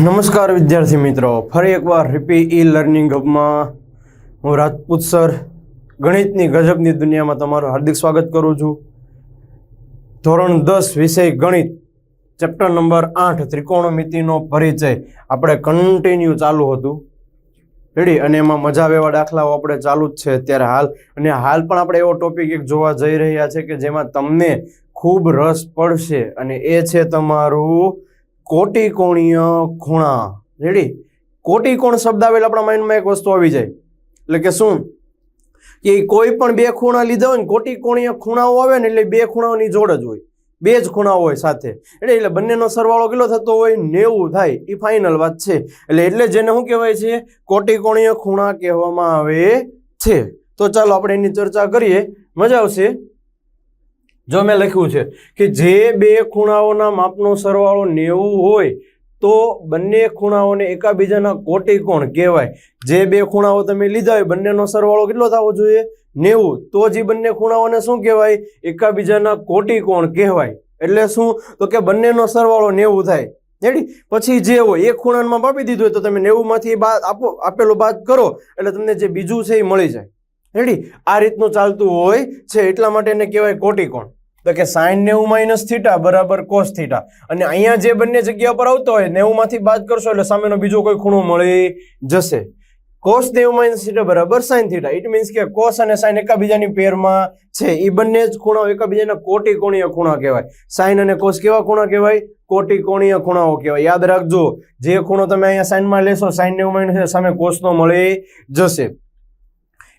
નમસ્કાર વિદ્યાર્થી મિત્રો. ફરી એકવાર રિપી ઈ લર્નિંગ હબમાં હું રાજપૂત સર, ગણિતની ગજબની દુનિયામાં તમારું હાર્દિક સ્વાગત કરું છું. ધોરણ દસ, વિષય ગણિત, ચેપ્ટર નંબર આઠ ત્રિકોણમિતિનો પરિચય આપણે કન્ટિન્યુ ચાલુ હતું. રેડી? અને એમાં મજા આવે દાખલાઓ આપણે ચાલુ જ છે અત્યારે હાલ. અને હાલ પણ આપણે એવો ટોપિક એક જોવા જઈ રહ્યા છે કે જેમાં તમને ખૂબ રસ પડશે. અને એ છે તમારું કોટી કોણીય ખૂણા. રેડી કોટી કોણ શબ્દ આવેલ આપણા માઇન્ડમાં એક વસ્તુ આવી જાય. એટલે કે શું? કે કોઈ પણ બે ખૂણા લીધા હોય ને કોટી કોણીય ખૂણાઓ આવે ને એટલે બે ખૂણાઓની જોડ જ હોય. બે જ ખૂણાઓ હોય સાથે. એટલે એટલે બંનેનો સરવાળો કેટલો થતો હોય? નેવું થાય. એ ફાઇનલ વાત છે. એટલે એટલે જેને શું કહેવાય છે? કોટી કોણીય ખૂણા કહેવામાં આવે છે. તો ચાલો આપણે એની ચર્ચા કરીએ. મજા આવશે. જો મેં લખ્યું છે કે જે બે ખૂણાઓના માપનો સરવાળો નેવું હોય, તો બંને ખૂણાઓને એકાબીજાના કોટિકોણ કહેવાય. જે બે ખૂણાઓ તમે લીધા હોય, બંનેનો સરવાળો કેટલો થવો જોઈએ? નેવું. તો જ બંને ખૂણાઓને શું કહેવાય? એકાબીજાના કોટિકોણ કહેવાય. એટલે શું? તો કે બંનેનો સરવાળો નેવું થાય. રેડી? પછી જે હોય, એક ખૂણામાં માપી દીધું હોય, તો તમે નેવુંમાંથી બાદ આપો, આપેલો બાદ કરો. એટલે તમને જે બીજું છે એ મળી જાય. રેડી? આ રીતનું ચાલતું હોય છે. એટલા માટે એને કહેવાય કોટિકોણ. તો કે સાઈન નેવું માઇનસ થીટા બરાબર કોસ થીટા. અને અહીંયા જે બંને જગ્યા પર આવતો હોય, નેવુંમાંથી બાદ કરશો એટલે સામેનો બીજો કોઈ ખૂણો મળી જશે. કોસ નેવું માઇનસ થીટા બરાબર સાઈન થીટા. ઇટ મીન્સ કે કોસ અને સાઈન એકાબીજાની પેરમાં છે. એ બંને જ ખૂણાઓ એકાબીજાના કોટી કોણીય ખૂણા કહેવાય. સાઈન અને કોસ કેવા ખૂણા કહેવાય? કોટી કોણીય ખૂણાઓ કહેવાય. યાદ રાખજો, જે ખૂણો તમે અહીંયા સાઈનમાં લેશો, સાઈન નેવું માઇનસ સામે કોસનો મળી જશે.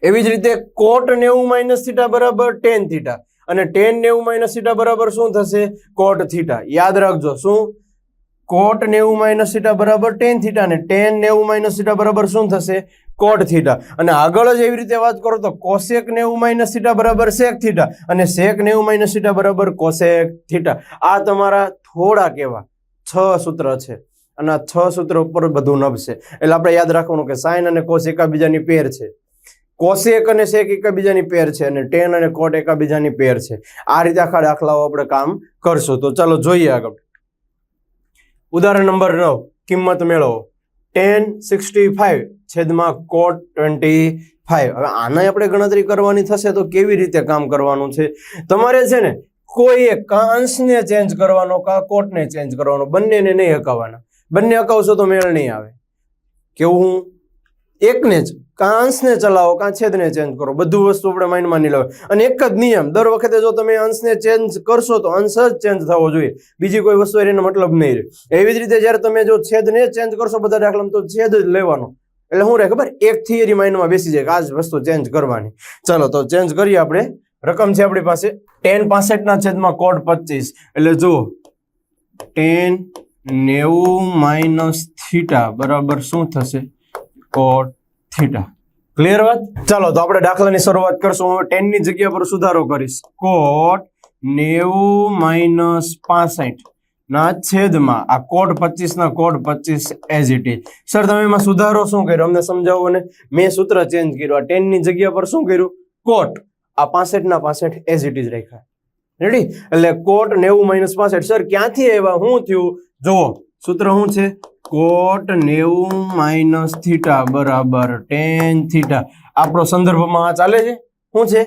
એવી જ રીતે કોટ નેવું માઇનસ થીટા બરાબર ટેન થીટા. અને ટેન નેવું માઇનસ થીટા બરાબર શું થશે? Cot theta. યાદ રાખજો, શું? કોટ નેવું માઇનસ થીટા બરાબર ટેન થીટા અને ટેન નેવું માઇનસ થીટા બરાબર શું થશે? Cot theta. અને આગળ જ એવી રીતે વાત કરો તો કોસેક નેવું માઇનસ થીટા બરાબર સેક થીટા અને સેક નેવું માઇનસ થીટા બરાબર કોસેક થીટા. આ તમારા થોડા કેવા. છ સૂત્ર છે. અને આ છ સૂત્ર ઉપર બધું નભશે. એટલે આપણે યાદ રાખવાનું કે સાઇન અને કોસ એકબીજાની પેર છે. કોસેક અને શેક એકાબીજાની પેર છે અને ટેન અને કોટ એકાબીજાની પેર છે. આ રીતે આખા દાખલાઓ આપણે કામ કરશું. તો ચાલો જોઈએ આગળ. ઉદાહરણ નંબર નવ, કિંમત મેળવો. ટેન, સિક્સટી ફાઈવ, છેદમાં કોટ ટ્વેન્ટી ફાઈવ. હવે આના આપણે ગણતરી કરવાની થશે તો કેવી રીતે કામ કરવાનું છે? તમારે છે ને કોઈ કાં અંશને ચેન્જ કરવાનો કાં કોટને ચેન્જ કરવાનો, બંનેને નહીં હકાવવાના. બંને હકાવશો તો મેળ નહીં આવે. કેવું એકને જ કાં અંશને ચલાવો કાં છેદને ચેન્જ કરો, બધું વસ્તુ આપણે માઇન્ડમાં નહીં લાવે અને એક જ નિયમ, દર વખતે જો તમે અંશને ચેન્જ કરશો તો અંશ જ ચેન્જ થવો જોઈએ. બીજી કોઈ વસ્તુ એનો મતલબ નહીં રહે. એવી જ રીતે જ્યારે તમે જો છેદને ચેન્જ કરશો બધા દાખલામાં તો છેદ જ લેવાનો. એટલે શું રહે ખબર? એક થિયરી માઇન્ડમાં બેસી જાય કે આ જ વસ્તુ ચેન્જ કરવાની. ચાલો, તો ચેન્જ કરીએ આપણે. રકમ છે આપણી પાસે ટેન પાસઠના છેદમાં કોડ પચીસ. એટલે જુઓ. ટેન નેવું માઇનસ થીટા બરાબર શું થશે? કોટ થીટા ક્લિયર વાત? ચાલો, તો આપણે દાખલાની શરૂઆત કરશું. હું ટેનની જગ્યા પર સુધારો કરીશ. કોટ નેવું માઇનસ પાસઠ. ના, છેદમાં. આ કોડ પચીસ ના કોડ પચીસ એઝ ઇટ ઇઝ સર તમે એમાં સુધારો શું કર્યો? અમને સમજાવો ને. મેં સૂત્ર ચેન્જ કર્યું. આ ટેનની જગ્યા પર શું કર્યું? કોટ આ પાસઠ ના પાસઠ એઝ ઇટ ઇઝ રાખ્યા. રેડી એટલે કોટ નેવું માઇનસ પાસઠ. સર ક્યાંથી આવ્યા? શું થયું? જુઓ, સૂત્ર શું છે? કોટ નેવું માઇનસ થીટા બરાબર ટેન થીટા આપણો સંદર્ભમાં આ ચાલે છે? શું છે?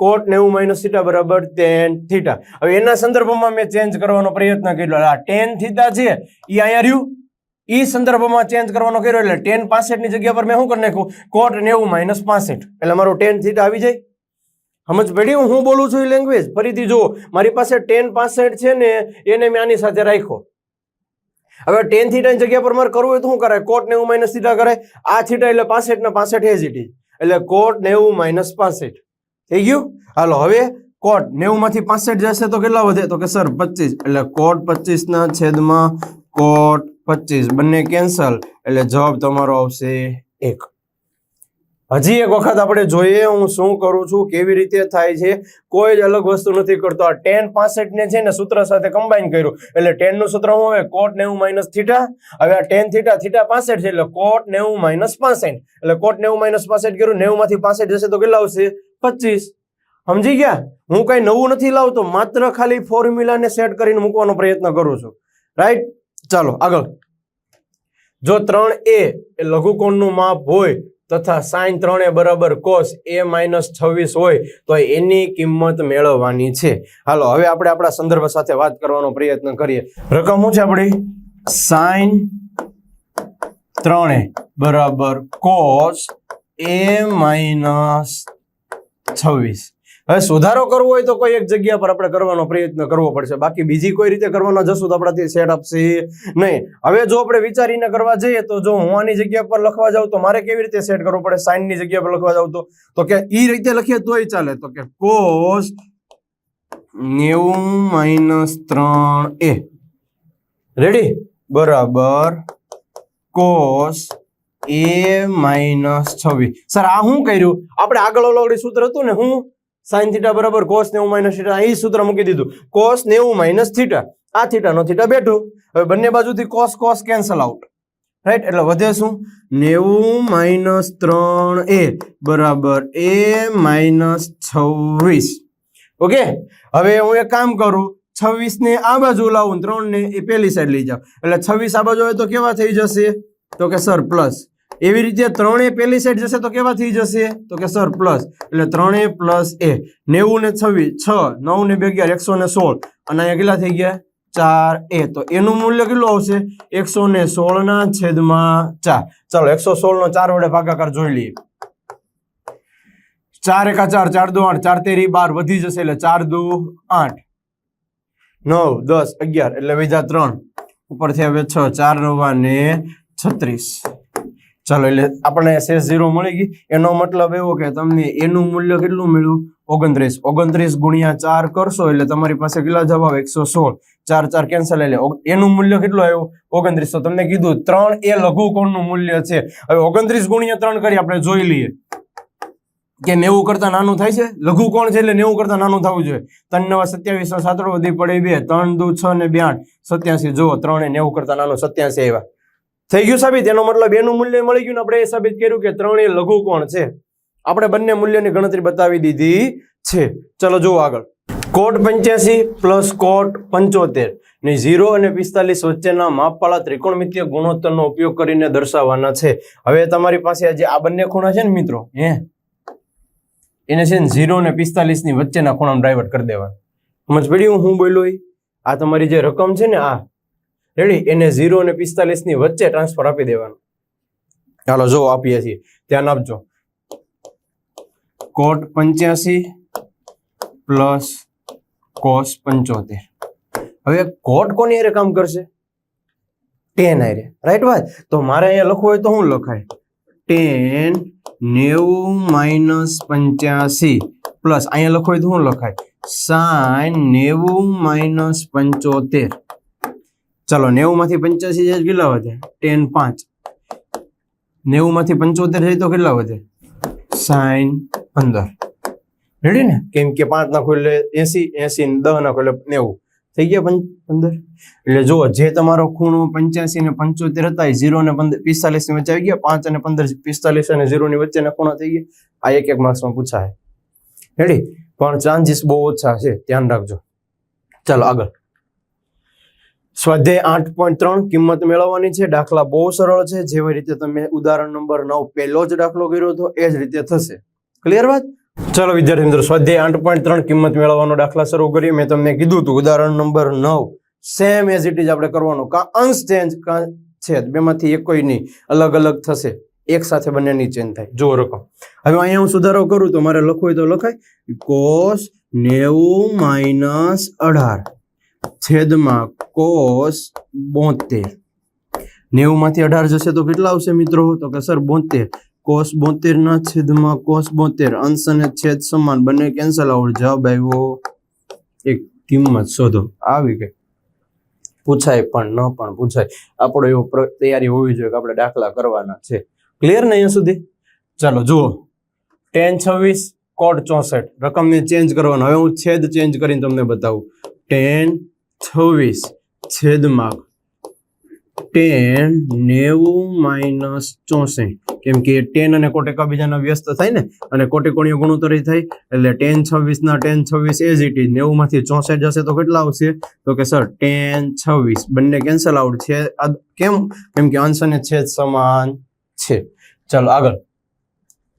કોટ નેવું માઇનસ થીટા બરાબર ટેન થીટા હવે એના સંદર્ભમાં મેં ચેન્જ કરવાનો પ્રયત્ન કર્યો. આ ટેન થીટા છે એ અહીંયા રહ્યું. એ સંદર્ભમાં ચેન્જ કરવાનો કર્યો એટલે ટેન પાસઠની જગ્યા પર મેં શું કરી નાખ્યું? કોટ નેવું માઇનસ પાસઠ. એટલે મારું ટેન થીટા આવી જાય. સમજ પડી? હું હું બોલું છું એ લેંગ્વેજ ફરીથી જુઓ. મારી પાસે ટેન પાસઠ છે ને એને મેં આની સાથે રાખ્યો. હવે ટેન થીટાની જગ્યા પર મારે કરવું હોય તો શું કરાય? કોટ નેવું માઇનસ થીટા કરે આ થીટા એટલે પાસઠ ને પાસઠ એજ ઇટ એટલે કોટ નેવું માઇનસ પાસઠ. થઈ ગયું? હાલો, હવે કોટ નેવું માંથી પાસઠ જશે તો કેટલા વધે? તો કે સર પચીસ. એટલે કોટ પચીસ ના છેદમાં કોટ પચીસ. બંને કેન્સલ એટલે જવાબ તમારો આવશે એક. હજી એક વખત આપણે જોઈએ હું શું કરું છું, કેવી રીતે થાય છે, કોઈ જ અલગ વસ્તુ નથી કરતો. આ ટેન પાસઠ ને છે ને સૂત્ર સાથે કમ્બાઈન કર્યું. એટલે ટેનનું સૂત્ર શું હોય? કોટ નેવું માઇનસ થીટા હવે આ ટેન થીટા થીટા પાસઠ છે એટલે કોટ નેવું માઇનસ પાસઠ. એટલે કોટ નેવું માઇનસ પાસઠ કર્યું નેવું માંથી પાસઠ જશે તો કેટલા આવશે? પચીસ. સમજી ગયા? હું કઈ નવું નથી લાવતો, માત્ર ખાલી ફોર્મ્યુલાને સેટ કરીને મૂકવાનો પ્રયત્ન કરું છું. રાઈટ ચાલો, આગળ. જો ત્રણ એ એ લઘુકોણનું માપ હોય તથા સાઈન ત્રણે બરાબર કોસ એ માઇનસ છવ્વીસ હોય તો એની કિંમત મેળવવાની છે. હાલો, હવે આપણે આપણા સંદર્ભ સાથે વાત કરવાનો પ્રયત્ન કરીએ. રકમ શું છે આપણી? સાઈન ત્રણે બરાબર કોસ એ માઇનસ છવ્વીસ. હવે સુધારો કરવો હોય તો કોઈ એક જગ્યા પર આપણે કરવાનો પ્રયત્ન કરવો પડશે. બાકી બીજી કોઈ રીતે કરવાનો જશું તો આપણાથી સેટ આપશે નહીં. હવે જો આપણે વિચારીને કરવા જઈએ તો જો હું આની જગ્યા પર લખવા જાઉં તો મારે કેવી રીતે સેટ કરવું પડે? સાઈનની જગ્યા પર લખવા જાઉં તો? કે એ રીતે લખીએ તોય ચાલે. તો કે કોસ નેવું માઇનસ ત્રણ એ. રેડી બરાબર. કોસ એ માઇનસ છવ્વીસ. સર, આ શું કર્યું? આપણે આગળ ઓલવડી સૂત્ર હતું ને, હું સાઈન થીટા બરાબર કોસ નેવું માઇનસ થીટા. અહીં સૂત્ર મૂકી દીધું. કોસ નેવું માઇનસ થીટા. આ થીટા નો થીટા બેઠું. હવે બંને બાજુથી cos cos cancel out right એટલે વધે શું? નેવું માઇનસ ત્રણ એ બરાબર એ માઇનસ છવ્વીસ. ઓકે હવે હું એક કામ કરું. છવ્વીસ ને આ બાજુ લાવું ત્રણ ને એ પેલી સાઈડ લઈ જાઉં એટલે છવ્વીસ આ બાજુ હોય તો કેવા થઈ જશે? તો કે સર પ્લસ એવી રીતે ત્રણે પેલી સાઈડ જશે તો કેવા થઈ જશે? તો કે સર પ્લસ એટલે ત્રણે પ્લસ એ. નેવું ને છવ્વીસ, છ, નવ ને બે અગિયાર એકસો ને સોળ. અને અહીંયા કેટલા થઈ ગયા? ચાર, એ. તો એનું મૂલ્ય કેટલું આવશે? એકસો ને સોળ ના છેદમાં ચાર. ચાલો, એકસો સોળ નો ચાર વડે ભાગાકાર જોઈ લઈએ. ચાર એકા ચાર ચાર દો આઠ. ચાર તેરી બાર વધી જશે એટલે ચાર દુ આઠ. નવ, દસ, અગિયાર. એટલે બીજા ત્રણ. ઉપરથી આવે છ. ચાર નવા ને છત્રીસ. ચાલો એટલે આપણને શેષ ઝીરો મળી ગઈ. એનો મતલબ એવો કે તમને એનું મૂલ્ય કેટલું મળ્યું? ઓગણત્રીસ. ઓગણત્રીસ ગુણ્યા ચાર કરશો એટલે તમારી પાસે કેટલા જવાબ? એકસો સોળ. ચાર ચાર કેન્સલ એટલે એનું મૂલ્ય કેટલું આવ્યું? ઓગણત્રીસ. તો તમને કીધું ત્રણ એ લઘુકોણનું મૂલ્ય છે. હવે ઓગણત્રીસ ગુણ્યા ત્રણ કરી આપણે જોઈ લઈએ. કે નેવું કરતા નાનું થાય છે? લઘુ કોણ છે એટલે નેવું કરતા નાનું થવું જોઈએ. ત્રણ નવા સત્યાવીસ સાતડો વધી પડે બે. ત્રણ દુ છ ને બે આઠ સત્યાસી. જુઓ, ત્રણ નેવું કરતા નાનું સત્યાસી આવ્યા. થઈ ગયું સાબિત. એનો મતલબ એનું મૂલ્ય મળી ગયું આપણે એ સાબિત કર્યું કે ત્રણ એ લઘુકોણ છે? આપણે બંને મૂલ્યની ગણતરી બતાવી દીધી છે. ચલો જુઓ આગળ. કોટ પંચ્યાસી પ્લસ કોટ પંચોતેર. ને ઝીરો અને પિસ્તાલીસ વચ્ચેના માપવાળા ત્રિકોણમિતીય ગુણોત્તરનો ઉપયોગ કરીને દર્શાવવાના છે. હવે તમારી પાસે આજે આ બંને ખૂણા છે ને મિત્રો? હે? એને છે ને ઝીરો અને પિસ્તાલીસની વચ્ચેના ખૂણામાં ડાયવર્ટ કરી દેવાના. સમજ પડી? હું બોલ્યો આ તમારી જે રકમ છે ને આ રેડી? એને ઝીરો અને પિસ્તાલીસની વચ્ચે ટ્રાન્સફર આપી દેવાનું. ચાલો જો આપીએ છીએ. ધ્યાન આપજો. કોટ પંચ્યાસી પ્લસ કોસ પંચોતેર. હવે કોટ કોની અરે કામ કરશે? ટેન આરે રાઈટ વાત? તો મારે અહીંયા લખવું હોય તો શું લખાય? ટેન નેવું માઇનસ પંચ્યાસી પ્લસ અહીંયા લખવું હોય તો શું લખાય? સાઈન નેવું માઇનસ પંચોતેર. ચલો નેવું માંથી પંચ્યાસી જાય કેટલા વધે? ટેન પાંચ. નેવું માંથી પંચોતેર જાય તો કેટલા વધે? સાઈન પંદર. રેડી ને? કેમ કે પાંચ નાખો એટલે એસી ને દસ નાખો એટલે નેવું. થઈ ગયા પંદર? એટલે જુઓ, જે તમારો ખૂણો પંચ્યાસી ને પંચોતેર હતા, એ ઝીરો ને પંદર, પિસ્તાલીસની વચ્ચે આવી ગયા. પાંચ અને પંદર પિસ્તાલીસ અને ઝીરો ની વચ્ચેના ખૂણા થઈ ગયા. આ એક એક માર્ક્સમાં પૂછાય. રેડી પણ ચાન્સીસ બહુ ઓછા છે. ધ્યાન રાખજો. ચાલો, આગળ. સ્વાધ્યાય આઠ પોઈન્ટ ત્રણ કિંમત મેળવવાની છે. દાખલા બહુ સરળ છે. જેવી રીતે તમે ઉદાહરણ નંબર નવ પહેલો જ દાખલો કર્યો હતો એ જ રીતે થશે. ક્લિયર વાત? ચલો વિદ્યાર્થી મિત્રો સ્વાધ્યાય આઠ પોઈન્ટ ત્રણ કિંમત મેળવવાનો દાખલા શરૂ કરીએ. મેં તમને કીધું હતું ઉદાહરણ નંબર નવ. સેમ એઝ ઇટ ઇઝ આપણે કરવાનું. કાં અંશ ચેન્જ કાં છેદ. બેમાંથી એક કોઈ નહીં. અલગ અલગ થશે. એક સાથે બંનેની ચેન્જ થાય. જો રકમ. હવે અહીંયા હું સુધારો કરું તો મારે લખવું હોય તો લખાય. કોસ નેવું માઇનસ અઢાર. છેદમાં કોસ બોતેર. નેવું માંથી અઢાર જશે તો કેટલા આવશે મિત્રો? તો કે સર બોતેર. કોસ બોતેર ના છેદમાં કોસ બોતેર. અંશ અને છેદ સમાન. બંને કેન્સલ આવડ જવાબ આવ્યો. એક કિંમત શોધો. આવી ગઈ. પૂછાય પણ ન પણ પૂછાય. આપણો એવો તૈયારી હોવી જોઈએ કે આપણે દાખલા કરવાના છે. ક્લિયર ને અહીંયા સુધી? ચાલો, જુઓ. ટેન છવ્વીસ કોડ ચોસઠ. રકમને ચેન્જ કરવાનો. હવે હું છેદ ચેન્જ કરીને તમને બતાવું. ટેન છવ્વીસ, છેદમાં ટેન, નેવું માઇનસ ચોસઠ. કેમ કે ટેન અને કોટ બીજાના વ્યસ્ત થાય ને, અને કોટી ગુણોત્તરી થાય, એટલે ટેન છવ્વીસ ના ટેન છવ્વીસ એઝ ઇટ ઇઝ નેવું માંથી ચોસઠ જશે તો કેટલા આવશે? તો કે સર ટેન છવ્વીસ. બંને કેન્સલ આઉટ છે. કેમ? કેમ કે અંશ અને છેદ સમાન છે. ચાલો આગળ.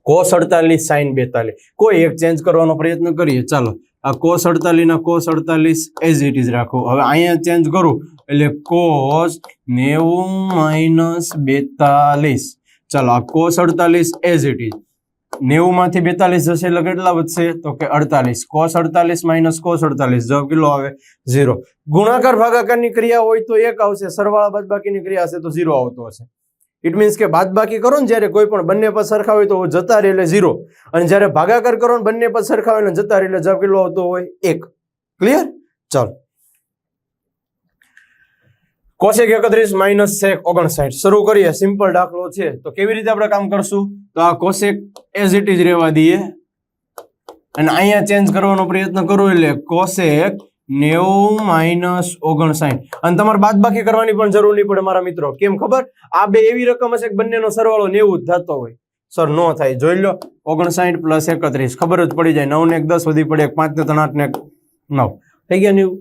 કોસ અડતાલીસ સાઈન બેતાલીસ. કોઈ એક ચેન્જ કરવાનો પ્રયત્ન કરીએ. ચાલો. આ કોસ અડતાલીસ ના કોસ અડતાલીસ એઝ ઇટ ઇઝ રાખો. હવે અહીંયા ચેન્જ કરું, એટલે કોસ નેવું માઇનસ બેતાલીસ. ચાલો, આ કોસ અડતાલીસ એઝ ઇટ ઇઝ નેવું માંથી બેતાલીસ જશે એટલે કેટલા વધશે? તો કે અડતાલીસ. કોસ અડતાલીસ માઇનસ કોસ અડતાલીસ. જવાબ કેટલો આવે? ઝીરો ગુણાકાર ભાગાકારની ક્રિયા હોય તો એક આવશે. સરવાળા બાદબાકીની ક્રિયા હશે તો ઝીરો આવતો હશે. ઇટ મીન્સ કે બાદબાકી કરો ને જ્યારે કોઈ પણ બંને પર સરખા હોય તો જતા રહે એટલે ઝીરો અને જ્યારે ભાગાકાર કરો ને બંને પર સરખા હોય ને જતા રહે એટલે જવાબ કેટલો આવતો હોય એક. ક્લિયર ચાલો. કોશેક એકત્રીસ માઇનસ શેક ઓગણસાઠ. શરૂ કરીએ. સિમ્પલ દાખલો છે. તો કેવી રીતે આપણે કામ કરશું? તો આ કોશેક એઝ ઇટ ઇઝ રહેવા દઈએ. અને અહીંયા ચેન્જ કરવાનો પ્રયત્ન કરો એટલે કોશેક નેવું માઇનસ ઓગણસાઠ. અને તમારે બાદબાકી કરવાની પણ જરૂર નહીં પડે મારા મિત્રો. કેમ ખબર? આ બે એવી રકમ હશે કે બંનેનો સરવાળો નેવું જ થતો હોય. સર, નો થાય. જોઈ લો. ઓગણસાઠ પ્લસ એકત્રીસ. ખબર જ પડી જાય. નવ ને એક દસ વધી પડે. એક પાંચ ને ત્રણ આઠ ને એક નવ. થઈ ગયા નેવું?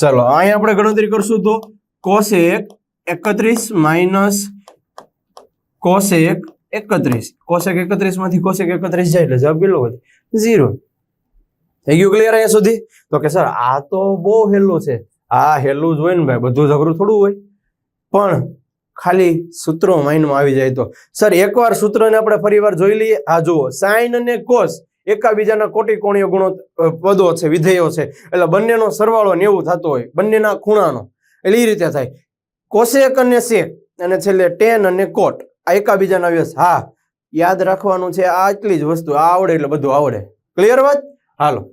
ચલો, અહીંયા આપણે ગણતરી કરશું તો કોશેક એકત્રીસ માઇનસ કોશેક એકત્રીસ. કોશેક એકત્રીસમાંથી કોશેક એકત્રીસ જાય એટલે જવાબ કેટલો વધે? ઝીરો. થઈ ગયું ક્લિયર અહીંયા સુધી? તો કે સર આ તો બહુ હેલું છે. આ હેલું જ હોય ને ભાઈ, બધું ઝઘડું થોડું હોય. પણ ખાલી સૂત્રો માઇન્ડમાં આવી જાય તો. સર એકવાર સૂત્રને આપણે ફરીવાર જોઈ લઈએ. આ જુઓ સાઇન અને કોસ એકાબીજાના કોટી કોણીય ગુણો પદો છે, વિધેયો છે. એટલે બંનેનો સરવાળો નેવું થતો હોય, બંનેના ખૂણાનો. એટલે એ રીતે થાય. કોશેક અને શેક અને છેલ્લે ટેન અને કોટ આ એકાબીજાના વ્યસ. હા, યાદ રાખવાનું છે, આ આટલી જ વસ્તુ, આ આવડે એટલે બધું આવડે. ક્લિયર વાત? હાલો.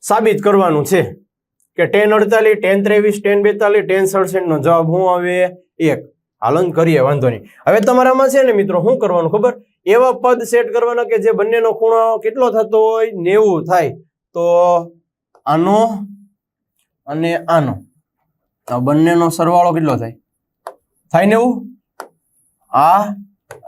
સાબિત કરવાનું છે કે ટેન અડતાલીસ, ટેન ત્રેવીસ, ટેન બેતાલીસ, ટેન સડસઠનો જવાબ શું આવે? એક. હાલન કરીએ, વાંધો નહીં. હવે તમારામાં છે ને મિત્રો, શું કરવાનું ખબર? એવા પદ સેટ કરવાના કે જે બંનેનો ખૂણો કેટલો થતો હોય? નેવું થાય. તો આનો અને આનો. આ બંનેનો સરવાળો કેટલો થાય? થાય નેવું? આ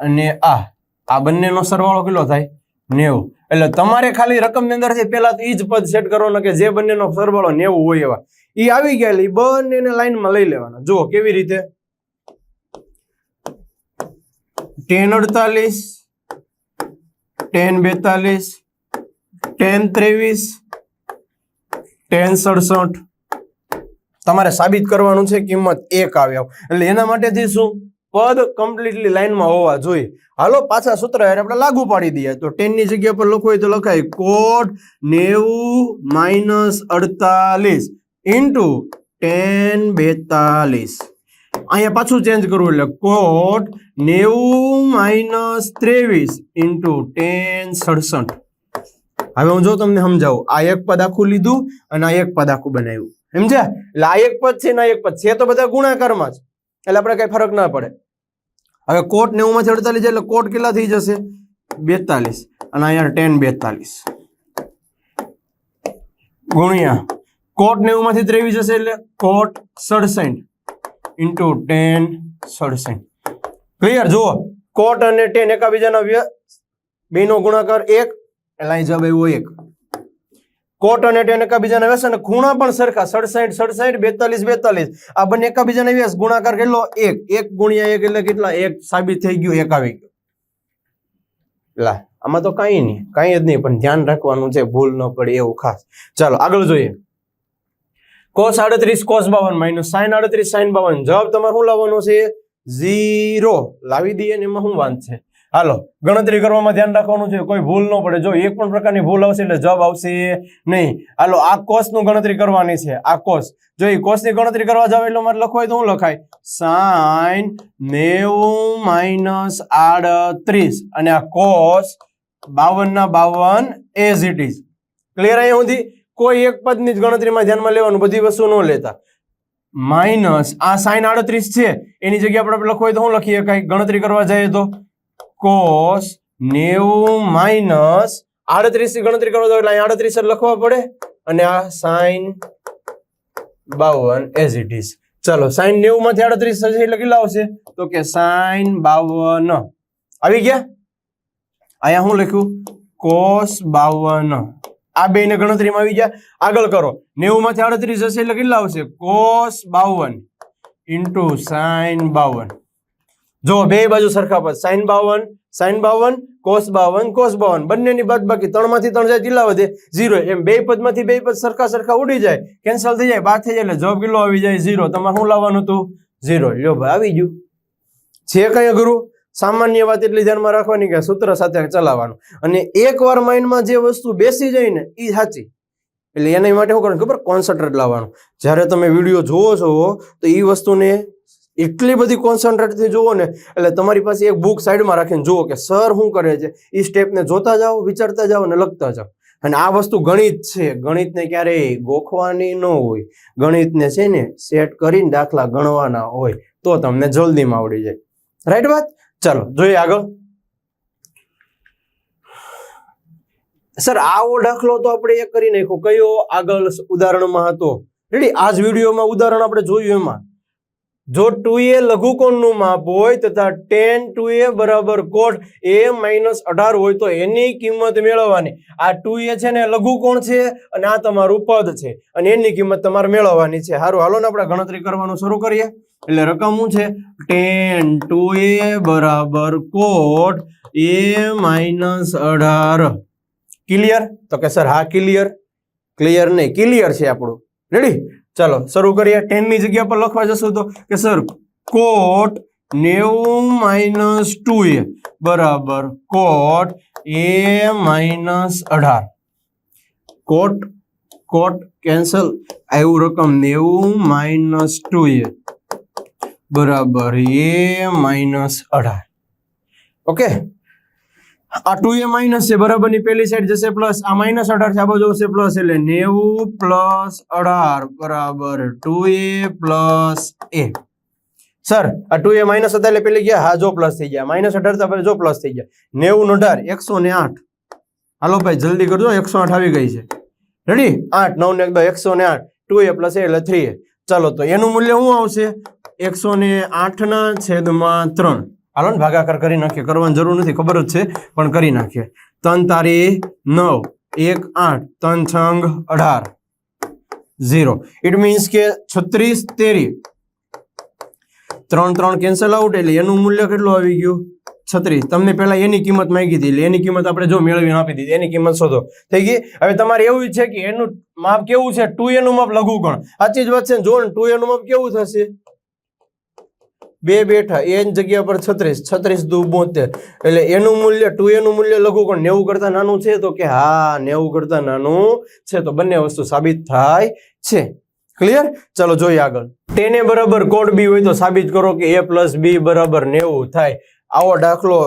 અને આ. આ બંનેનો સરવાળો કેટલો થાય? નેવું. એટલે તમારે ખાલી રકમની અંદરથી પહેલા તો ઈ જ પદ સેટ કરવાનો કે જે બંનેનો સરવાળો નેવું હોય એવા. ઈ આવી ગયા ઈ બંનેને લાઈનમાં લઈ લેવાના. જુઓ કેવી રીતે? ટેન અડતાલીસ ટેન બેતાલીસ ટેન ત્રેવીસ ટેન સડસઠ. તમારે સાબિત કરવાનું છે કિંમત એક આવે એટલે એના માટેથી શું? પદ કમ્પ્લીટલી લાઈનમાં હોવા જોઈએ. હાલો, પાછા સૂત્ર આપણે લાગુ પાડી દઈએ. તો ટેનની જગ્યા પર લખો તો લખાય કોટ નેવું માઇનસ અડતાલીસ ઇન્ટુ ટેન બેતાલીસ. અહીંયા પાછું ચેન્જ કરવું એટલે કોટ નેવું માઇનસ ત્રેવીસ ઇન્ટુ ટેન સડસઠ. હવે હું જો તમને સમજાવું, આ એક પદ આખું લીધું અને આ એક પદ આખું બનાવ્યું. સમજ્યા? એટલે આ એક પદ છે ને એક પદ છે. તો બધા ગુણાકારમાં જ. એટલે આપણે કઈ ફરક ના પડે. હવે કોટ નેવુંમાંથી અડતાલીસ એટલે કોટ કેટલા થઈ જશે? બેતાલીસ. અને અહીંયા ટેન બેતાલીસ. ગુણ્યા. કોટ નેવુંમાંથી ત્રેવીસ જશે એટલે કોટ સડસઠ ઇન્ટુ ટેન સડસઠ. ક્લિયર જુઓ. કોટ અને ટેન એકાબીજાના વ્ય બેનો ગુણાકાર એક, એટલે અહીં જવાબ આવ્યો એક. કોટ અને ટેન એકાબીજાના વ્યાસ અને ખૂણા પણ સરખા. સડસાઠ સડસાઠ, બેતાલીસ બેતાલીસ. આ બંને એકાબીજાના વ્યાસ ગુણાકાર કેટલો? એક. એક ગુણ્યા એક એટલે કેટલા? એક સાબિત થઈ ગયું, એક આવી ગયું. લા, આમાં તો કઈ નહીં. કઈ જ નહીં, પણ ધ્યાન રાખવાનું છે. ભૂલ ન પડે એવું ખાસ. ચાલો, આગળ જોઈએ. કોસ આડત્રીસ, કોસ બાવન, માઇનસ સાઈન આડત્રીસ, સાઈન બાવન. જવાબ તમારે શું લાવવાનો છે? ઝીરો. લાવી દઈએ ને એમાં શું વાંધ છે? હાલો, ગણતરી કરવામાં ધ્યાન રાખવાનું છે. કોઈ ભૂલ ન પડે. જો એક પણ પ્રકારની ભૂલ આવશે એટલે જવાબ આવશે નહીં. હાલો, આ કોષનું ગણતરી કરવાની છે. આ કોષ. જો એ કોષની ગણતરી કરવા જાવ એટલે મારે લખવાય તો શું લખાય. સાઈન નેવું માઇનસ આડત્રીસ. અને આ કોષ બાવન ના બાવન એઝ ઇટ ઇઝ ક્લિયર અહીંયા સુધી? કોઈ એક પદની જ ગણતરીમાં ધ્યાનમાં લેવાનું, બધી વસ્તુ ન લેતા. માઇનસ આ સાઈન આડત્રીસ છે. એની જગ્યાએ આપણે લખવું તો શું લખીએ કાંઈ ગણતરી કરવા જઈએ તો. કોસ નેવું માઇનસ આડત્રીસની ગણતરી કરવા તો એટલે અહીં આડત્રીસ લખવા પડે. અને આ સાઈન બાવન એઝ ઇટ ઇઝ ચલો સાઈન નેવું માંથી આડત્રીસ થશે એટલે આવશે? તો કે સાઈન બાવન. આવી ગયા? અહીંયા હું લખ્યું? કોસ બાવન. આ બે ને ગણતરીમાં આવી ગયા. આગળ કરો. નેવું માંથી આડત્રીસ હશે એટલે કેટલા આવશે? કોસ બાવન ઇન્ટુ સાઈન બાવન. જો બે બાજુ સરખા પદ સાઈન બાવન સાઈન બાવન, કોસ બાવન કોસ બાવન. બંનેની બાદ બાકી ત્રણમાંથી ત્રણ જાય કેટલા વધે, ઝીરો. એમ બે પદમાંથી બે પદ સરખા સરખા ઉડી જાય, કેન્સલ થઈ જાય બાદ થઈ જાય એટલે જવાબ કેટલો આવી જાય, ઝીરો. તમારે શું લાવવાનું હતું? ઝીરો. લ્યો ભાઈ, આવી ગયું. છે કઈ અઘરું? સામાન્ય વાત એટલી ધ્યાનમાં રાખવાની કે સૂત્ર સાથે ચલાવવાનું. અને એકવાર માઇન્ડમાં જે વસ્તુ બેસી જાય ને એ સાચી. એટલે એના માટે શું કરવાનું ખબર? કોન્સન્ટ્રેટ લાવવાનું. જ્યારે તમે વીડિયો જોવો છો, તો એ વસ્તુને એટલી બધી કોન્સન્ટ્રેટથી જુઓ ને, એટલે તમારી પાસે એક બુક સાઈડમાં રાખીને જુઓ કે સર શું કરે છે? એ સ્ટેપને જોતા જાઓ, વિચારતા જાઓ અને લખતા જાઓ. અને આ વસ્તુ ગણિત છે. ગણિતને ક્યારેય ગોખવાની ન હોય. ગણિતને છે ને સેટ કરીને દાખલા ગણવાના હોય, તો તમને જલ્દીમાં આવડી જાય. રાઈટ વાત? ચાલો, જોઈએ આગળ. સર આવો દાખલો તો આપણે એ કરી નાખ્યો. કયો? આગળ ઉદાહરણમાં હતો. રેડી આ જ વિડીયોમાં ઉદાહરણ આપણે જોયું એમાં. જો ટુ એ લઘુકોણનું માપ હોય તથા ટેન ટુ એ બરાબર કોટ એ માઇનસ અઢાર હોય તો એની કિંમત મેળવવાની. આ ટુ એ છે ને લઘુકોણ છે? અને આ તમારું પદ છે. અને એની કિંમત તમારે મેળવવાની છે. સારું હાલો ને આપણે ગણતરી કરવાનું શરૂ કરીએ. એટલે રકમ શું છે? ટેન ટુ એ બરાબર કોટ એ માઇનસ અઢાર. ક્લિયર? તો કે સર, હા, ક્લિયર. ક્લિયર નહીં, ક્લિયર છે આપણું. રેડી? ચાલો, શરૂ કરીએ. ટેનની જગ્યા પર લખવા જશું તો કે, સર કોટ નેવું માઇનસ ટુ એ. બરાબર. કોટ એ માઇનસ અઢાર. કોટ કોટ કેન્સલ આવ્યું રકમ નેવું માઇનસ ટુ એ. બરાબર. એ માઇનસ અઢાર. ઓકે આ ટુ એ માઇનસ છે, બરાબર? ની પેલી સાઈડ જશે પ્લસ આ માઇનસ અઢાર છે, આ બાજુ આવશે પ્લસ એટલે નેવું પ્લસ અઢાર, બરાબર. Two A plus A sir આ ટુ એ માઇનસ હતા એટલે પેલી ગયા, હા, જો પ્લસ થઈ ગયા. માઇનસ અઢાર તો જો પ્લસ થઈ ગયા. નેવું અઢાર, એકસો ને આઠ. હાલો ભાઈ, જલ્દી કરજો. એકસો આઠ આવી ગઈ છે. રેડી આઠ, નવ ને એકદમ એકસો ને આઠ. ટુ એ પ્લસ એ એટલે થ્રી એ ચાલો, તો એનું મૂલ્ય શું આવશે? એકસો ને આઠ ના છેદમાં ત્રણ. હાલો ભાગાકાર કરી નાખીએ. કરવાની જરૂર નથી, ખબર જ છે, પણ કરી નાખીએ. ત્રણ તારી નવ, એક આઠ, ત્રણ છંગ અઢાર. ઝીરો. ઇટ મીન્સ કે છત્રીસ તેરી. ત્રણ ત્રણ કેન્સલ આઉટ એટલે એનું મૂલ્ય કેટલું આવી ગયું? છત્રીસ. તમને પહેલા એની કિંમત માંગી હતી એની કિંમત આપણે જો મેળવીને આપી દીધી. એની કિંમત શોધો. થઈ ગઈ? હવે તમારે એવું છે કે એનું માપ કેવું છે? ટુ એનું માપ લઘુકોણ સાચી જ વાત છે જો ટુ એનું માપ કેવું થશે? બે બેઠા એન જગ્યા પર છત્રીસ છત્રીસ દુ બોતેર. એટલે એનું મૂલ્ય, ટુ એનું મૂલ્ય લઘુકોણ નેવું કરતા નાનું છે તો કે હા, નેવું કરતા નાનું છે તો બંને વસ્તુ સાબિત થાય છે. ક્લિયર ચલો જોઈએ આગળ. તેને બરાબર કોડ બી હોય તો સાબિત કરો કે એ પ્લસ બી બરાબર નેવું થાય. આવો દાખલો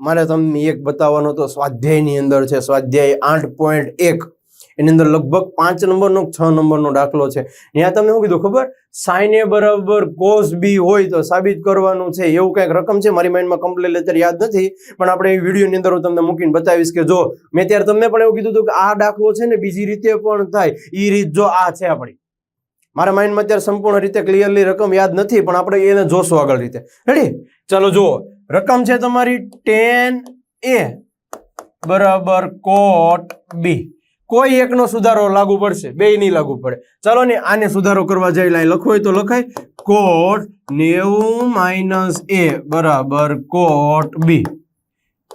મારે તમને એક બતાવવાનો તો સ્વાધ્યાયની અંદર છે, સ્વાધ્યાય આઠ પોઈન્ટ એક. એની અંદર લગભગ પાંચ નંબરનો છ નંબરનો દાખલો છે. ત્યાં તમને શું કીધું ખબર? સાઈન એ બરાબર કોસ બી હોય તો સાબિત કરવાનું છે. એવું કંઈક રકમ છે? મારી માઇન્ડમાં કમ્પ્લેટ અત્યારે યાદ નથી, પણ આપણે એ વિડીયોની અંદર હું તમને મૂકીને બતાવીશ કે જો, મેં ત્યારે તમને પણ એવું કીધું હતું કે આ દાખલો છે ને બીજી રીતે પણ થાય. એ રીત જો આ છે આપણી. મારા માઇન્ડમાં અત્યારે સંપૂર્ણ રીતે ક્લિયરલી રકમ યાદ નથી, પણ આપણે એને જોશું આગળ રીતે. રેડી ચાલો જુઓ. રકમ છે તમારી ટેન એ બરાબર કોટ બી કોઈ એકનો સુધારો લાગુ પડશે બે નહીં લાગુ પડે. ચાલો ને આને સુધારો કરવા જાય લાઈ હોય તો લખાય. કોટ નેવું માઇનસ એ બરાબર કોટ બી.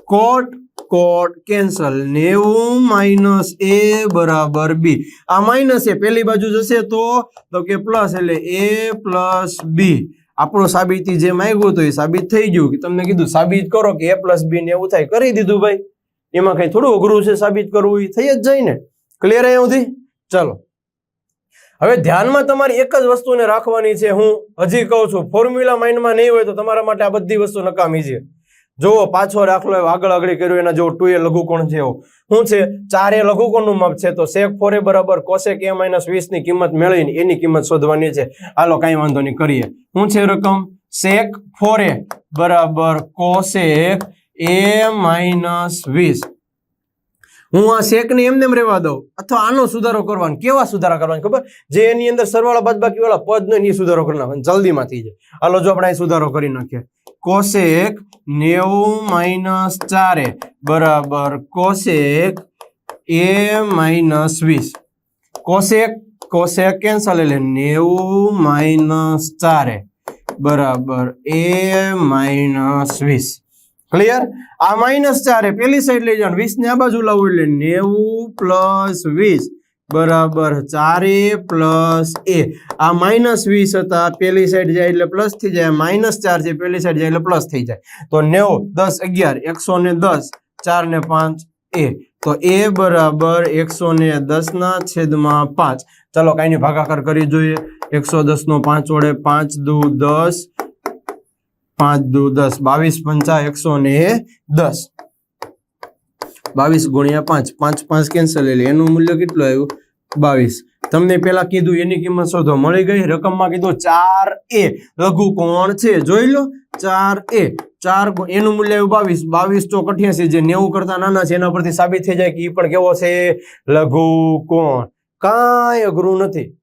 કોટ કોટ, કેન્સલ. નેવું માઇનસ એ બરાબર બી. આ માઇનસ એ પેલી બાજુ જશે તો તો કે પ્લસ એટલે એ પ્લસ બી. આપણો સાબિતી જે માંગ્યું હતું એ સાબિત થઈ ગયું કે તમને કીધું સાબિત કરો કે એ પ્લસ બી ને એવું થાય. કરી દીધું ભાઈ. એમાં કઈ થોડું અઘરું છે સાબિત કરવું એ થઈ જ જાય ને. ક્લિયર અહીંયાથી? ચલો. હવે ધ્યાનમાં તમારે એક જ વસ્તુને રાખવાની છે. હું હજી કહું છું ફોર્મ્યુલા માઇન્ડમાં નહીં હોય તો તમારા માટે આ બધી વસ્તુ નકામી છે. જુઓ, પાછો દાખલો આગળ આગળ કર્યો એના જો ટુ એ લઘુકોણ છે શું છે? ચાર એ લઘુકોણનું માપ છે. તો સેક ફોર એ બરાબર કોસેક એ માઇનસ વીસની કિંમત મેળવીને એની કિંમત શોધવાની છે. હાલો, કાંઈ વાંધો નહીં, કરીએ. શું છે રકમ? સેક ફોર એ બરાબર કોસેક એ માઇનસ વીસ. હું આ શેકને એમને એમ રહેવા દઉં. અથવા આનો સુધારો કરવાનો. કેવા સુધારા કરવાની ખબર? જે એની અંદર સરવાળા બાદબાકી વાળા પદ નહીં એ સુધારો કરી નાખવાનો. જલ્દીમાં થઈ જાય હાલો જો આપણે સુધારો કરી નાખીએ. કોશેક નેવું માઇનસ ચારે. બરાબર. કોશેક એ માઇનસ વીસ. કોશેક કોશેક કેન્સલ એટલે નેવું માઇનસ ચારે. બરાબર. એ માઇનસ વીસ. ક્લિયર આ માઇનસ ચાર એ પેલી સાઈડ લઈ જવાનું વીસ ને આ બાજુ લાવવું એટલે નેવું પ્લસ વીસ. બરાબર ચારે પ્લસ એ. આ માઇનસ વીસ હતા, પેલી સાઈડ જાય એટલે પ્લસ થઈ જાય. માઇનસ ચાર છે, પેલી સાઈડ જાય એટલે પ્લસ થઈ જાય. તો નેવું, દસ, અગિયાર, એકસો ને દસ, ચાર ને પાંચ, એ. તો એ બરાબર એકસો ને દસ ના છેદમાં પાંચ. ચાલો કાંઈ ભાગાકાર કરી જોઈએ. એકસો દસ નો પાંચ વડે પાંચ દુ દસ. પાંચ દુ દસ. બાવીસ પંચા એકસો ને દસ. બાવીસ ગુણ્યા પાંચ. પાંચ પાંચ કેન્સલ એટલે એનું મૂલ્ય કેટલું આવ્યું? બાવીસ. તમને પેલા કીધું એની કિંમત શોધો. મળી ગઈ? રકમમાં કીધું ચાર એ. લઘુ કોણ છે? જોઈ લો. ચાર એ. ચાર એનું મૂલ્ય આવ્યું બાવીસ. બાવીસ ચોક અઠ્યાસી. જે નેવું કરતા નાના છે, એના પરથી સાબિત થઈ જાય કે એ પણ કેવો છે? લઘુ કોણ? કાંઈ અઘરું નથી.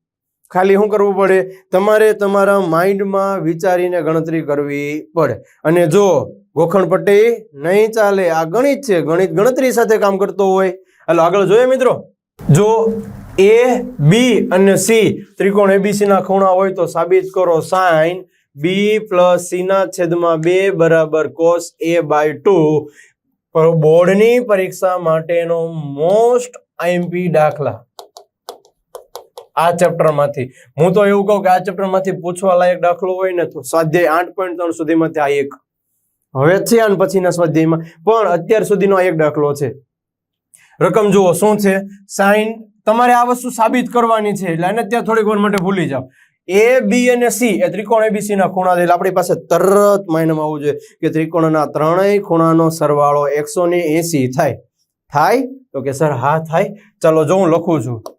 ખાલી શું કરવું પડે? તમારે તમારા માઇન્ડમાં વિચારીને ગણતરી કરવી પડે. અને જો ગોખણપટ્ટી નહીં ચાલે, આ ગણિત છે. ગણિત ગણતરી સાથે કામ કરતો હોય. હાલો, આગળ જોઈએ મિત્રો. જો એ બી અને સી ત્રિકોણ એબીસી ના ખૂણા હોય તો સાબિત કરો સાઈન બી પ્લસ સી ના છેદમાં બે બરાબર કોસ એ બાય ટુ બોર્ડની પરીક્ષા માટેનો મોસ્ટ આઈએમપી દાખલા. આ ચેપ્ટરમાંથી હું તો એવું કહું કે આ ચેપ્ટરમાંથી પૂછવા લાયક દાખલો હોય ને તો સ્વાધ્યાય આઠ પોઈન્ટ ત્રણ સુધીમાંથી આ એક. હવે છે અને પછીના સ્વાધ્યાયમાં. પણ અત્યાર સુધીનો એક દાખલો છે. રકમ જુઓ, શું છે? સાઈન, તમારે આ વસ્તુ સાબિત કરવાની છે એટલે આને ત્યાં થોડીક વાર માટે ભૂલી જાઓ. એ બી અને સી એ ત્રિકોણ એબીસી ના ખૂણા એટલે આપણી પાસે તરત માઇન્ડમાં આવવું જોઈએ કે ત્રિકોણના ત્રણેય ખૂણાનો સરવાળો એકસો ને એસી થાય. થાય? તો કે, સર, હા, થાય. ચાલો, જો હું લખું છું.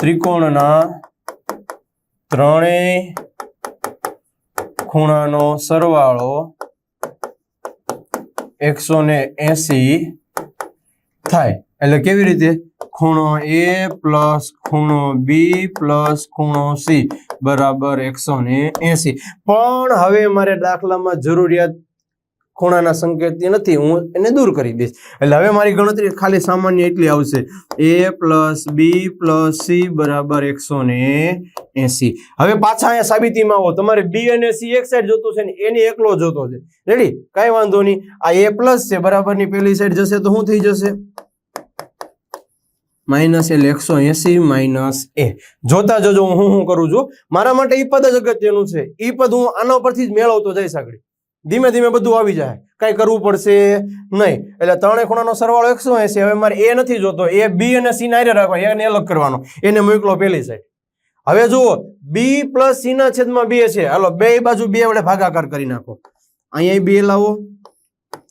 ત્રિકોણના ત્રણેય ખૂણાનો સરવાળો એકસો ને એસી થાય. એટલે કેવી રીતે? ખૂણો એ પ્લસ ખૂણો બી પ્લસ ખૂણો સી બરાબર એકસો ને એસી. પણ હવે મારે દાખલામાં જરૂરિયાત ખૂણાના સંકેત નથી, હું એને દૂર કરી દઈશ. એટલે હવે મારી ગણતરી ખાલી સામાન્ય એટલી આવશે. A plus B plus C બરાબર એકસો ને એસી. હવે પાછા અહીંયા સાબિતીમાં આવો. તમારે બી અને સી એક સાઈડ જોતું છે ને, એની એકલો જોતો છે. રેડી કાંઈ વાંધો નહીં. આ એ પ્લસ છે, બરાબરની પેલી સાઈડ જશે તો શું થઈ જશે? માઇનસ એટલે એકસો એસી માઇનસ એ. જોતા જજો હું શું કરું છું. મારા માટે ઈ પદ જ અગત્યનું છે. ઈ પદ હું આના પરથી જ મેળવતો જઈશ આગળ. ધીમે ધીમે બધું આવી જાય. કાંઈ કરવું પડશે નહીં. એટલે ત્રણે ખૂણાનો સરવાળો એકસો એસી. હવે મારે એ નથી જોતો. એ બી અને સી નારે રાખવા એને અલગ કરવાનો. એને મોકલો પેલી સાઈડ હવે જુઓ. બી પ્લસ સી ના છેદમાં બે છે. હાલો, બે બાજુ બે વડે ભાગાકાર કરી નાખો. અહીંયા બે લાવો.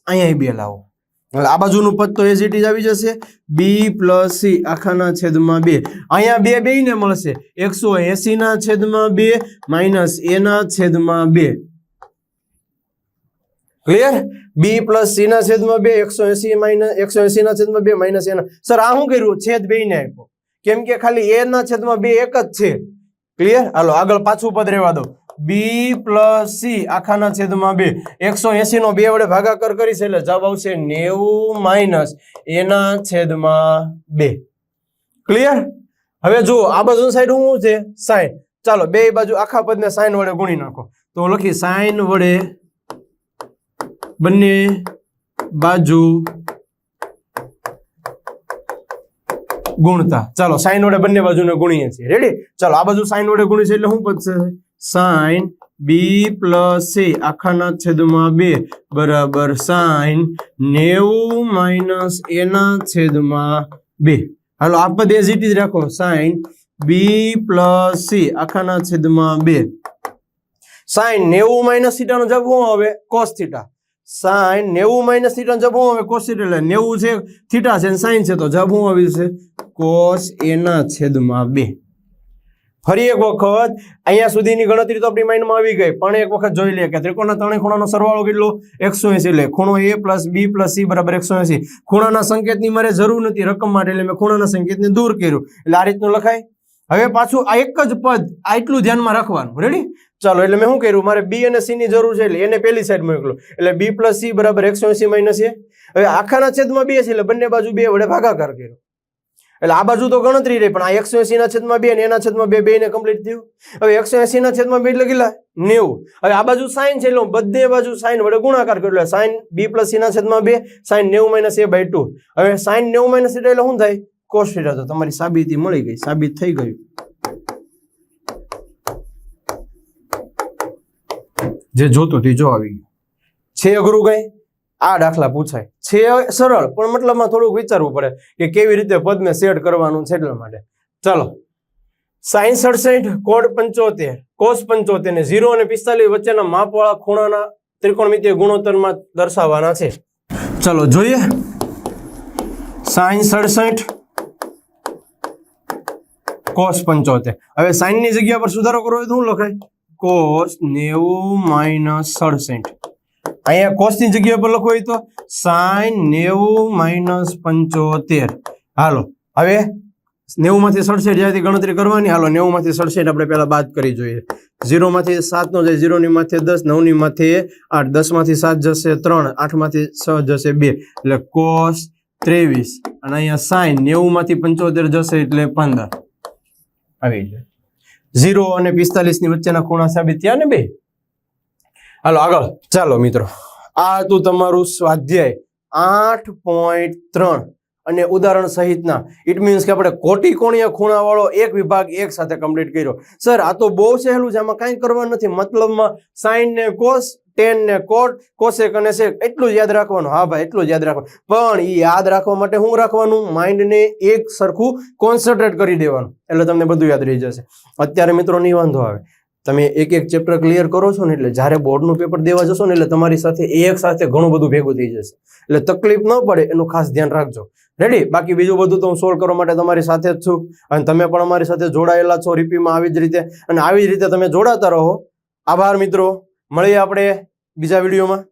અહીંયા બે લાવો. એટલે આ બાજુનું પદ તો એઝ ઇઝ આવી જશે. બી પ્લસ સી આખાના છેદમાં બે. અહીંયા બે બે ને મળશે. એકસો એસી ના છેદમાં બે માઇનસ એના છેદમાં બે. ક્લિયર બી પ્લસ સી ના છેદમાં બે, એકસો એસી માઇનસ એકસો એસી ના છેદમાં બે માઇનસ એના. સર આ શું કર્યું? છેદ બે ને આપ્યો. કેમ કે ખાલી એ ના છેદમાં બે એક જ છે. ક્લિયર હાલો, આગળ પાછું પદ રહેવા દો. બી પ્લસ સી આખાના છેદમાં બે. એકસો એસી નો બે વડે ભાગાકાર કરીશ એટલે જવાબ આવશે નેવું માઇનસ એના છેદમાં બે. ક્લિયર હવે જુઓ, આ બાજુ સાઈડ શું છે? સાઈન. ચાલો, બે બાજુ આખા પદને સાઈન વડે ગુણી નાખો. તો લખી સાઈન વડે બંને બાજુ ગુણતા. ચાલો સાઈન વડે બંને બાજુને ગુણીએ છીએ. રેડી ચાલો, આ બાજુ સાઈન વડે ગુણી છે એટલે શું પદશે સાઈન બી પ્લસ સી આખાના છેદમાં બે. બરાબર સાઈન નેવું માઇનસ એના છેદમાં બે. હાલો, આ પદ એઝ ઇટ ઇઝ રાખો. સાઈન બી પ્લસ સી આખાના છેદમાં બે. સાઈન નેવું માઇનસ થીટાનો જવાબ શું આવે? કોસ થીટા સાઈન નેવું માઇનસ થીટા જબ હું આવે કોસ થીટા, એટલે નેવું છે, થીટા છે સાઈન છે, તો જબ હું આવી છે કોસ એના છેદમાં બે. ફરી એક વખત, અહીંયા સુધીની ગણતરી તો આપણી માઇન્ડમાં આવી ગઈ, પણ એક વખત જોઈ લે કે ત્રિકોણના ત્રણેય ખૂણાનો સરવાળો કેટલો? એકસો એસી લે ખૂણો A plus B plus C બરાબર એકસો એસી. ખૂણાના સંકેતની મારે જરૂર નથી રકમ માટે, એટલે મેં ખૂણાના સંકેતને દૂર કર્યું. એટલે આ રીતનું લખાય. હવે પાછું આ એક જ પદ આ એટલું ધ્યાનમાં રાખવાનું. રેડી ચાલો, એટલે મેં શું કર્યું? મારે બી અને સી ની જરૂર છે, એટલે એને પેલી સાઈડ મોકલો. એટલે બી પ્લસ સી બરાબર એકસો એસી માઇનસ એ હવે આખાના છેદમાં બે છે, એટલે બંને બાજુ બે વડે ભાગાકાર કર્યો. એટલે આ બાજુ તો ગણતરી રહી, પણ આ એકસો એસી ના છેદમાં બે અને એના છેદમાં બે બે ને કમ્પ્લીટ થયું. હવે એકસો એસી ના છેદમાં બે એટલે નેવું. હવે આ બાજુ સાઈન છે, એટલે હું બધે બાજુ સાઈન વડે ગુણાકાર કર્યો, એટલે સાઈન બી પ્લસ સી ના છેદમાં બે સાઈન નેવું માઇનસ એ બાય ટુ હવે સાઈન નેવું માઇનસ એટલે શું થાય? કોસ થીટા તો તમારી સાબિતી મળી ગઈ. સાબિત થઈ ગયું. જે જોતું તે જો આવી ગયું. છે અઘરું કઈ? આ દાખલા પૂછાય. છે સરળ પણ મતલબમાં થોડુંક વિચારવું પડે કે કેવી રીતે પદને સેટ કરવાનું છે એટલા માટે. ચાલો. સાઈન સડસઠ કોડ પંચોતેર કોસ પંચોતેર ને ઝીરો અને પિસ્તાલીસ વચ્ચેના માપવાળા ખૂણાના ત્રિકોણમિતિય ગુણોત્તરમાં દર્શાવવાના છે. ચાલો જોઈએ. સાઈન સડસઠ કોસ પંચોતેર. હવે સાઈનની જગ્યા પર સુધારો કરવો હોય તો શું લખાય? કોસ નેવું માઇનસ સડસઠ. અહીંયા કોસની જગ્યા પર લખો તો સાઈન નેવું માઇનસ પંચોતેર. હાલો, હવે નેવું માંથી સડસઠ જ્યાંથી ગણતરી કરવાની, હાલો, નેવું માંથી સડસઠ આપણે પહેલા બાદ કરી જોઈએ. ઝીરો માંથી સાત નો જાય ઝીરો ની માથે દસ નવની માથે આઠ. દસમાંથી સાત જશે ત્રણ, આઠમાંથી છ જશે બે. એટલે કોસ ત્રેવીસ. અને અહીંયા સાઈન નેવું માંથી પંચોતેર જશે એટલે પંદર. આવી જાય ઝીરો અને પિસ્તાલીસની વચ્ચેના ખૂણા સાબિત થયા ને બે? હાલો, આગળ. ચાલો, મિત્રો. આ હતું તમારું સ્વાધ્યાય આઠ પોઈન્ટ ત્રણ. અને ઉદાહરણ સહિતના. ઇટ મીન્સ કે આપણે કોટી કોણીય ખૂણાવાળો એક વિભાગ એક સાથે કમ્પ્લીટ કર્યો. સર આ તો બહુ સહેલું છે, આમાં કાંઈ કરવાનું નથી. મતલબમાં સાઈન ને કોસ ટેન ને કોટ કોસેક અને સેક એટલું જ યાદ રાખવાનું. હા ભાઈ, એટલું જ યાદ રાખવાનું. પણ એ યાદ રાખવા માટે શું રાખવાનું? માઇન્ડને એક સરખું કોન્સન્ટ્રેટ કરી દેવાનું. એટલે તમને બધું યાદ રહી જશે. અત્યારે મિત્રો નહીં વાંધો આવે. તમે એક એક ચેપ્ટર ક્લિયર કરો છો ને એટલે જ્યારે બોર્ડનું પેપર દેવા જશો ને એટલે તમારી સાથે એક સાથે ઘણું બધું ભેગું થઈ જશે. એટલે તકલીફ ન પડે, એનું ખાસ ધ્યાન રાખજો. રેડી બાકી બીજું બધું તો હું સોલ્વ કરવા માટે તમારી સાથે જ છું. અને તમે પણ અમારી સાથે જોડાયેલા છો રીપીમાં આવી જ રીતે. અને આવી જ રીતે તમે જોડાતા રહો. આભાર મિત્રો. મળીએ આપણે બીજા વિડીયોમાં